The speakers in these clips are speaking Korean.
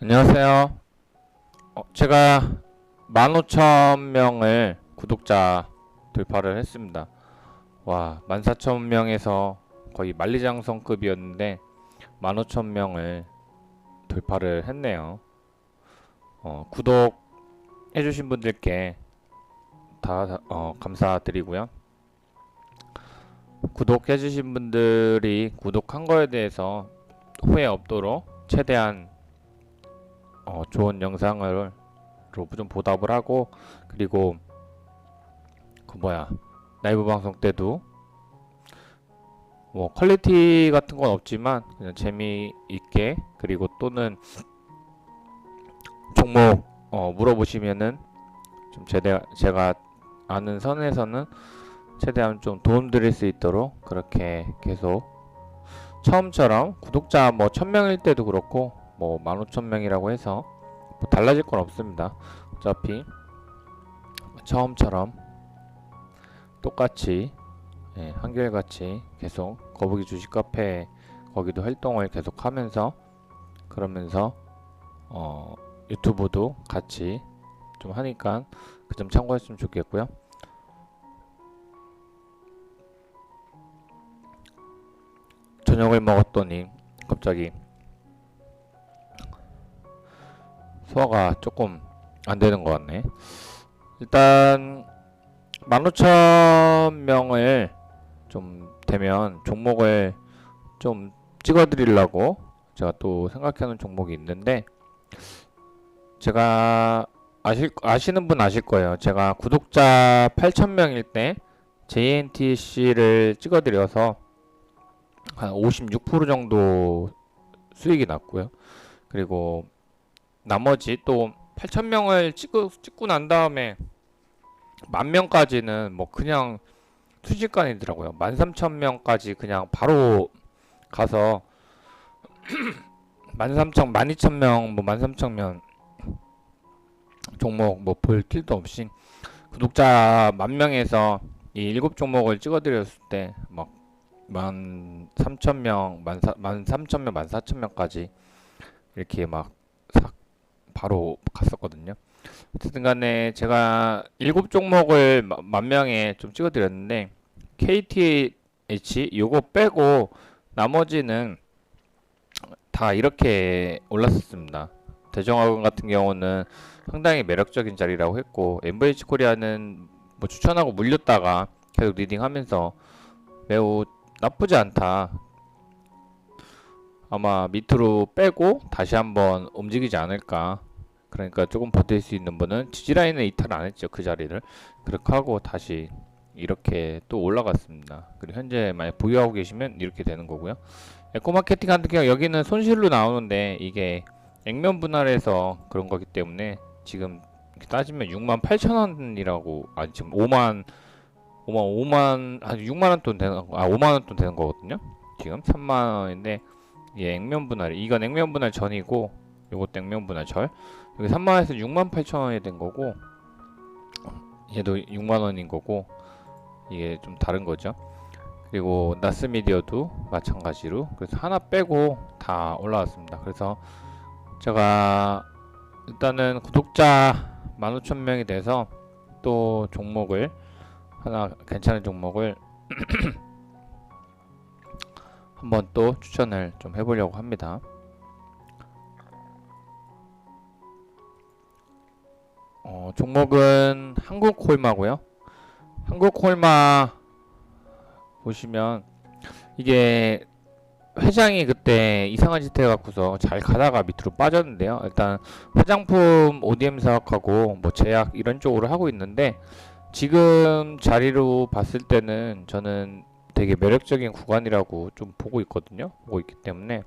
안녕하세요. 어, 제가 15,000명을 구독자 돌파를 했습니다. 와, 14,000명에서 거의 만리장성급이었는데 15,000명을 돌파를 했네요. 어, 구독해주신 분들께 다, 다- 어, 감사드리고요. 구독해주신 분들이 구독한 거에 대해서 후회 없도록 최대한 어, 좋은 영상을 로좀 보답을 하고 그리고 그 뭐야 라이브 방송 때도 뭐 퀄리티 같은 건 없지만 그냥 재미있게 그리고 또는 종목 어, 물어보시면은 좀 제가 제가 아는 선에서는 최대한 좀 도움 드릴 수 있도록 그렇게 계속. 처음처럼 구독자 뭐 1000명일 때도 그렇고 뭐 15,000명이라고 해서 뭐 달라질 건 없습니다. 어차피 처음처럼 똑같이 예, 한결같이 계속 거북이 주식 카페 거기도 활동을 계속 하면서 그러면서 어, 유튜브도 같이 좀 하니까 그 점 참고했으면 좋겠고요. 저녁을 먹었더니 갑자기 소화가 조금 안 되는 것 같네. 일단 15,000명을 좀 되면 종목을 좀 찍어 드리려고 제가 또 생각하는 종목이 있는데 제가 아실 아시는 분 아실 거예요. 제가 구독자 8,000명일 때 JNTC를 찍어 드려서 한 56% 정도 수익이 났고요. 그리고 나머지 또 8,000명을 찍고, 찍고 난 다음에 만 명까지는 뭐 그냥 순식간이더라고요. 13,000명까지 그냥 바로 가서 13,000, 12,000명, 뭐 13,000명 종목 뭐 볼 필요도 없이 구독자 만 명에서 이 일곱 종목을 찍어드렸을 때막 13,000명, 13,000명, 14,000명까지 이렇게 막싹 바로 갔었거든요. 어쨌든 간에 제가 일곱 종목을 마- 만 명에 좀 찍어드렸는데 KTH 요거 빼고 나머지는 다 이렇게 올랐었습니다. 대정학원 같은 경우는 상당히 매력적인 자리라고 했고 MVH 코리아는 뭐 추천하고 물렸다가 계속 리딩하면서 매우 나쁘지 않다. 아마 밑으로 빼고 다시 한번 움직이지 않을까. 그러니까 조금 버틸 수 있는 분은 지지라인은 이탈 안 했죠. 그 자리를. 그렇게 하고 다시 이렇게 또 올라갔습니다. 그리고 현재 만약 보유하고 계시면 이렇게 되는 거고요. 에코마케팅 같은 경우 여기는 손실로 나오는데 이게 액면 분할해서 그런 거기 때문에 지금 따지면 6만 8천 원이라고 아니 지금 5만 5만 5만 한 6만 원 돈 되는 거- 아 5만 원 돈 되는 거거든요. 지금 3만 원인데 예, 액면 분할 이건 액면 분할 전이고 요것도 액면 분할 절 여기 3만 원에서 6만 8천 원이 된 거고 얘도 6만 원인 거고 이게 좀 다른 거죠. 그리고 나스미디어도 마찬가지로 그래서 하나 빼고 다 올라왔습니다. 그래서 제가 일단은 구독자 15,000명이 돼서 또 종목을 하나 괜찮은 종목을 한번 또 추천을 좀 해보려고 합니다. 어, 종목은 한국콜마고요. 한국콜마 보시면 이게 회장이 그때 이상한 짓 해갖고서 잘 가다가 밑으로 빠졌는데요. 일단 화장품 ODM 사업하고 뭐 제약 이런 쪽으로 하고 있는데 지금 자리로 봤을 때는 저는 되게 매력적인 구간이라고 좀 보고 있거든요. 보고 있기 때문에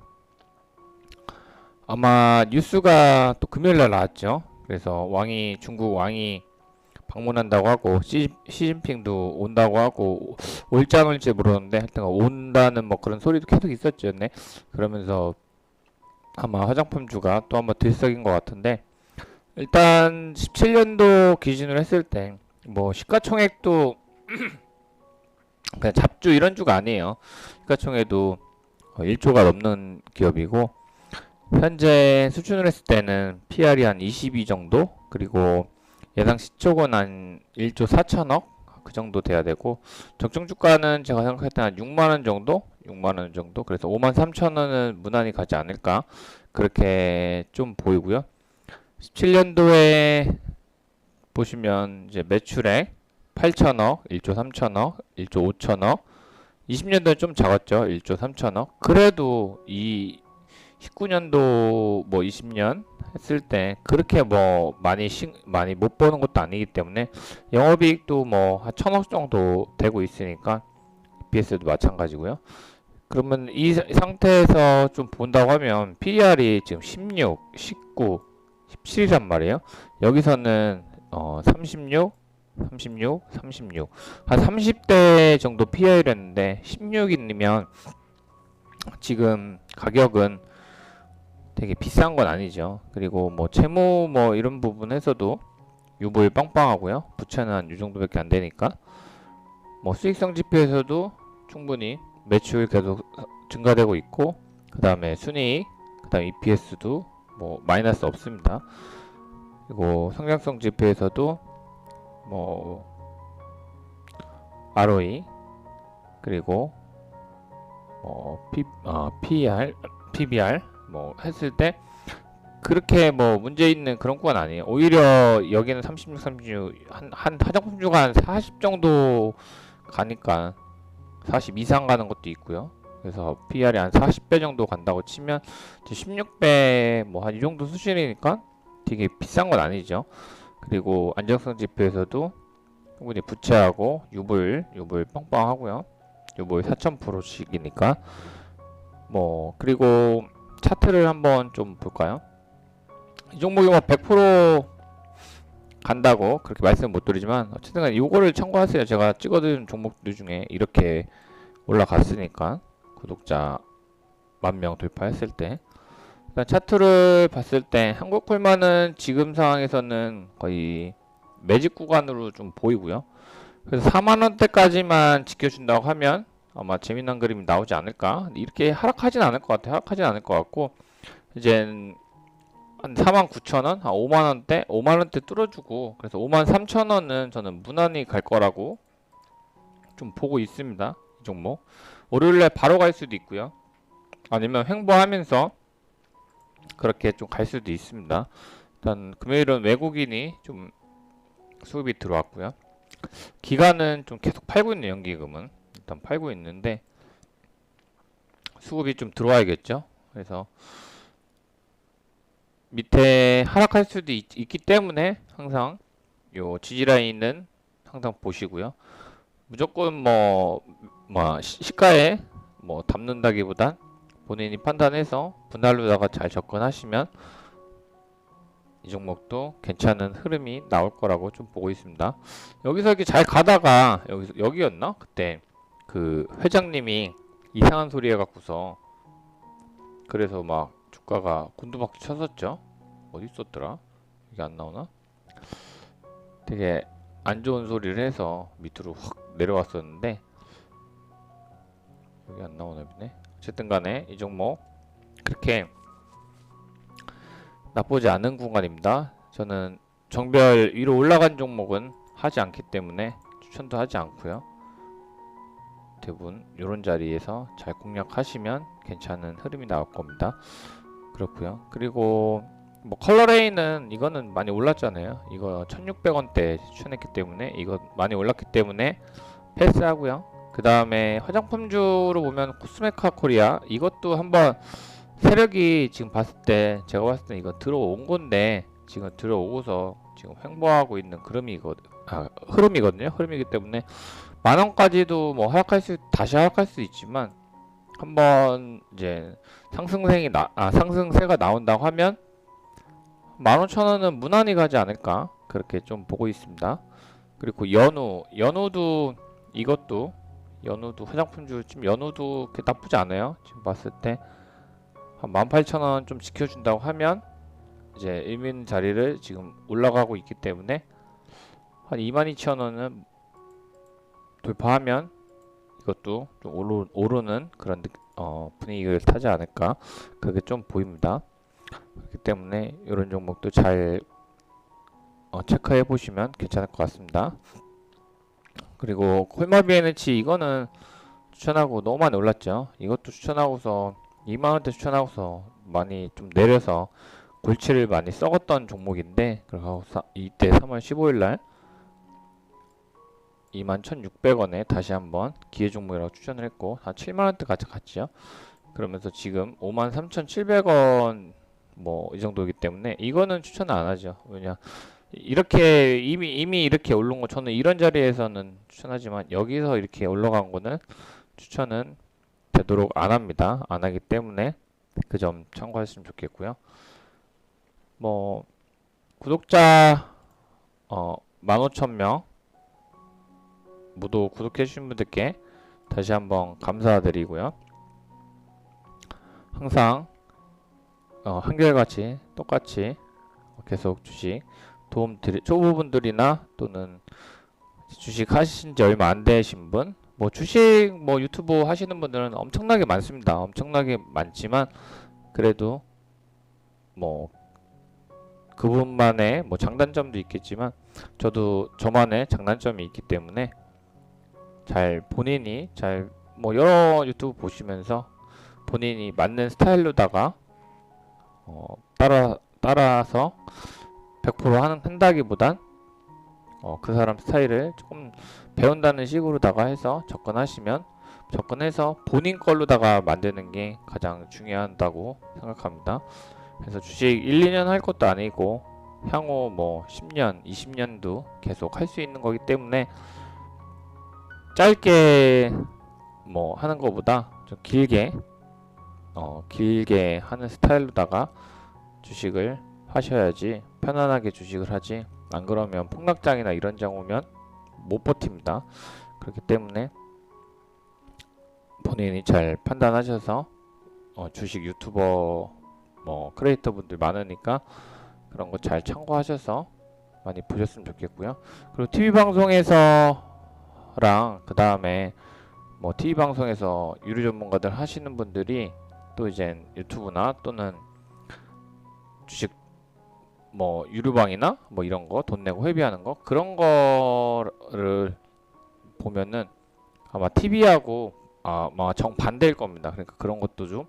아마 뉴스가 또 금요일 날 나왔죠. 그래서 왕이 중국 왕이 방문한다고 하고 시, 시진핑도 온다고 하고 올지 안 올지 모르는데 하여튼 온다는 뭐 그런 소리도 계속 있었죠. 네. 그러면서 아마 화장품주가 또 한번 들썩인 것 같은데 일단 17년도 기준으로 했을 때 뭐 시가총액도 그냥 잡주 이런 주가 아니에요. 시가총액도 1조가 넘는 기업이고 현재 수준을 했을 때는 PR이 한 22 정도? 그리고 예상 시총은 한 1조 4천억? 그 정도 돼야 되고 적정 주가는 제가 생각할 때 한 6만 원 정도? 6만 원 정도? 그래서 5만 3천 원은 무난히 가지 않을까? 그렇게 좀 보이고요. 17년도에 보시면 이제 매출액 8천억 1조 3천억 1조 5천억. 20년도는 좀 작았죠. 1조 3천억. 그래도 이 19년도 뭐 20년 했을 때 그렇게 뭐 많이 신, 많이 못 버는 것도 아니기 때문에 영업이익도 뭐 한 천억 정도 되고 있으니까 BS도 마찬가지고요. 그러면 이 사- 상태에서 좀 본다고 하면 PER이 지금 16, 19, 17이란 말이에요. 여기서는 어 36, 36, 36. 한 30대 정도 PER이었는데 16이면 지금 가격은 되게 비싼 건 아니죠. 그리고 뭐 채무 뭐 이런 부분에서도 유보율 빵빵하고요. 부채는 한 이 정도밖에 안 되니까 뭐 수익성 지표에서도 충분히 매출 계속 증가되고 있고 그 다음에 순이익, 그 다음에 EPS도 뭐 마이너스 없습니다. 그리고 성장성 지표에서도 뭐 ROE 그리고 뭐 P, 아, PER, PBR 뭐 했을 때 그렇게 뭐 문제 있는 그런 구간 아니에요. 오히려 여기는 36, 36, 한, 한 화장품주가 한40 정도 가니까 40 이상 가는 것도 있고요. 그래서 PR이 한 40배 정도 간다고 치면 16배 뭐 한 이 정도 수준이니까 되게 비싼 건 아니죠. 그리고 안정성 지표에서도 충분히 부채하고 유불, 유불 빵빵하고요. 유불 4,000%씩이니까 뭐 그리고 차트를 한번 좀 볼까요? 이 종목이 뭐 100% 간다고 그렇게 말씀 못 드리지만 어쨌든 이거를 참고하세요. 제가 찍어둔 종목들 중에 이렇게 올라갔으니까 구독자 만 명 돌파했을 때 일단 차트를 봤을 때 한국콜만은 지금 상황에서는 거의 매직 구간으로 좀 보이고요. 그래서 4만 원대까지만 지켜준다고 하면 아마 재미난 그림이 나오지 않을까. 이렇게 하락하진 않을 것 같아요. 하락하진 않을 것 같고 이제 한 4만 9천 원, 한 5만 원대, 5만 원대 뚫어주고 그래서 5만 3천 원은 저는 무난히 갈 거라고 좀 보고 있습니다. 이 종목 월요일에 바로 갈 수도 있고요. 아니면 횡보하면서 그렇게 좀 갈 수도 있습니다. 일단 금요일은 외국인이 좀 수급이 들어왔고요. 기간은 좀 계속 팔고 있는 연기금은 일단 팔고 있는데 수급이 좀 들어와야겠죠. 그래서 밑에 하락할 수도 있, 기 때문에 항상 요 지지 라인은 항상 보시고요. 무조건 뭐, 뭐 시- 시가에 뭐 담는다기보단 본인이 판단해서 분할로다가 잘 접근하시면 이 종목도 괜찮은 흐름이 나올 거라고 좀 보고 있습니다. 여기서 이렇게 잘 가다가 여기서 여기였나? 그때 그 회장님이 이상한 소리 해갖고서 그래서 막 주가가 곤두박질 쳤었죠. 어디 있었더라? 이게 안 나오나? 되게 안 좋은 소리를 해서 밑으로 확 내려왔었는데 여기 안 나오나 보네. 어쨌든 간에 이 종목 그렇게 나쁘지 않은 구간입니다. 저는 정별 위로 올라간 종목은 하지 않기 때문에 추천도 하지 않고요. 대부분 이런 자리에서 잘 공략하시면 괜찮은 흐름이 나올 겁니다. 그렇고요. 그리고 뭐 컬러레인은 이거는 많이 올랐잖아요. 이거 1,600원대 추천했기 때문에 이거 많이 올랐기 때문에 패스하고요. 그 다음에 화장품주로 보면 코스메카 코리아 이것도 한번 세력이 지금 봤을 때 제가 봤을 때 이거 들어온 건데 지금 들어오고서 지금 횡보하고 있는 흐름이거 아, 흐름이거든요. 흐름이기 때문에 만 원까지도 뭐 하락할 수 다시 하락할 수 있지만 한번 이제 상승세이 나 아, 상승세가 나온다고 하면 만 오천 원은 무난히 가지 않을까 그렇게 좀 보고 있습니다. 그리고 연우 연우도 이것도 연우도 화장품주 지금 연우도 그렇게 나쁘지 않아요. 지금 봤을 때 한 18,000원 좀 지켜준다고 하면 이제 의미 있는 자리를 지금 올라가고 있기 때문에 한 22,000원은 돌파하면 이것도 좀 오르, 오르는 그런 느- 어, 분위기를 타지 않을까 그렇게 좀 보입니다. 그렇기 때문에 이런 종목도 잘 어, 체크해 보시면 괜찮을 것 같습니다. 그리고 콜마비 에너지 이거는 추천하고 너무 많이 올랐죠. 이것도 추천하고서 2만원대 추천하고서 많이 좀 내려서 골치를 많이 썩었던 종목인데 그래서 사- 이때 3월 15일날 21,600원에 다시 한번 기회 종목이라고 추천을 했고 한 7만원대까지 갔죠. 그러면서 지금 53,700원 뭐 이 정도이기 때문에 이거는 추천 안 하죠. 왜냐 이렇게 이미 이미 이렇게 오른 거 저는 이런 자리에서는 추천하지만 여기서 이렇게 올라간 거는 추천은 되도록 안 합니다. 안 하기 때문에 그 점 참고하시면 좋겠고요. 뭐 구독자 어 15,000명 모두 구독해 주신 분들께 다시 한번 감사드리고요. 항상 어, 한결같이 똑같이 계속 주식 도움 드리 초보분들이나 또는 주식 하신 지 얼마 안 되신 분, 뭐 주식 뭐 유튜브 하시는 분들은 엄청나게 많습니다. 엄청나게 많지만 그래도 뭐 그분만의 뭐 장단점도 있겠지만 저도 저만의 장단점이 있기 때문에 잘 본인이 잘 뭐 여러 유튜브 보시면서 본인이 맞는 스타일로다가 어, 따라 따라서 100% 하는 한다기보단 어, 그 사람 스타일을 조금 배운다는 식으로다가 해서 접근하시면 접근해서 본인 걸로다가 만드는 게 가장 중요하다고 생각합니다. 그래서 주식 1, 2년 할 것도 아니고 향후 뭐 10년, 20년도 계속 할 수 있는 거기 때문에 짧게 뭐 하는 것보다 좀 길게 어 길게 하는 스타일로다가 주식을 하셔야지 편안하게 주식을 하지 안 그러면 폭락장이나 이런 장 오면 못 버팁니다. 그렇기 때문에 본인이 잘 판단하셔서 어, 주식 유튜버 뭐 크리에이터 분들 많으니까 그런 거 잘 참고하셔서 많이 보셨으면 좋겠고요. 그리고 TV 방송에서 랑 그 다음에 뭐 TV 방송에서 유료 전문가들 하시는 분들이 또 이제 유튜브나 또는 주식 뭐 유료방이나 뭐 이런 거 돈 내고 회비하는 거 그런 거를 보면은 아마 TV하고 아마 정반대일 겁니다. 그러니까 그런 것도 좀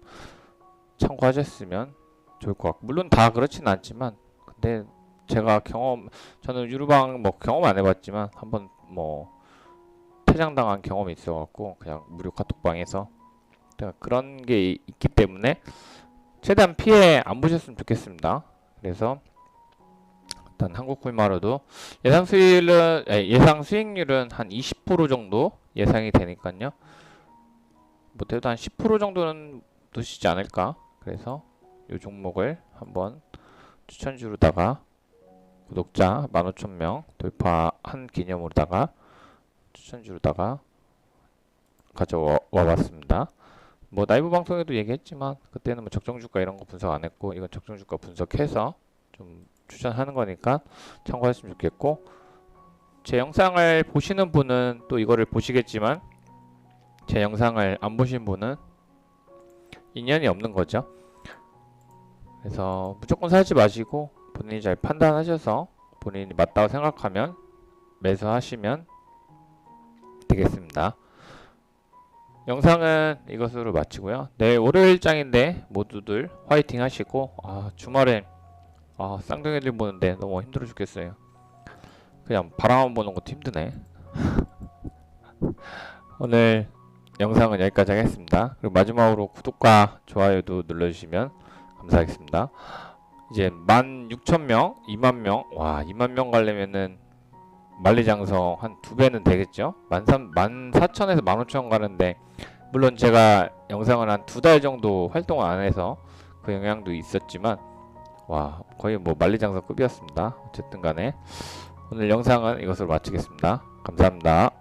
참고하셨으면 좋을 것 같고 물론 다 그렇진 않지만 근데 제가 경험 저는 유료방 뭐 경험 안 해봤지만 한번 뭐 퇴장당한 경험이 있어갖고 그냥 무료 카톡방에서 그런 게 이- 있기 때문에 최대한 피해 안 보셨으면 좋겠습니다. 그래서 일단 한국콜마로도 예상 수익률은 에, 예상 수익률은 한 20% 정도 예상이 되니까요. 못해도 한 10% 정도는 두시지 않을까. 그래서 이 종목을 한번 추천주로다가 구독자 15,000명 돌파한 기념으로다가 추천주로다가 가져와 봤습니다. 뭐 라이브 방송에도 얘기했지만 그때는 뭐 적정 주가 이런 거 분석 안 했고 이건 적정 주가 분석해서 좀 추천하는 거니까 참고했으면 좋겠고 제 영상을 보시는 분은 또 이거를 보시겠지만 제 영상을 안 보신 분은 인연이 없는 거죠. 그래서 무조건 사지 마시고 본인이 잘 판단하셔서 본인이 맞다고 생각하면 매수하시면 되겠습니다. 영상은 이것으로 마치고요. 내일 월요일장인데 모두들 화이팅 하시고 아, 주말에 아, 쌍둥이들 보는데 너무 힘들어 죽겠어요. 그냥 바람만 보는 것도 힘드네. 오늘 영상은 여기까지 하겠습니다. 그리고 마지막으로 구독과 좋아요도 눌러주시면 감사하겠습니다. 이제 16,000명, 2만명, 와 2만명 가려면은 만리장성 한 두 배는 되겠죠? 13, 14,000에서 15,000 가는데 물론 제가 영상을 한 두 달 정도 활동을 안 해서 그 영향도 있었지만 와 거의 뭐 만리장성급이었습니다. 어쨌든 간에 오늘 영상은 이것으로 마치겠습니다. 감사합니다.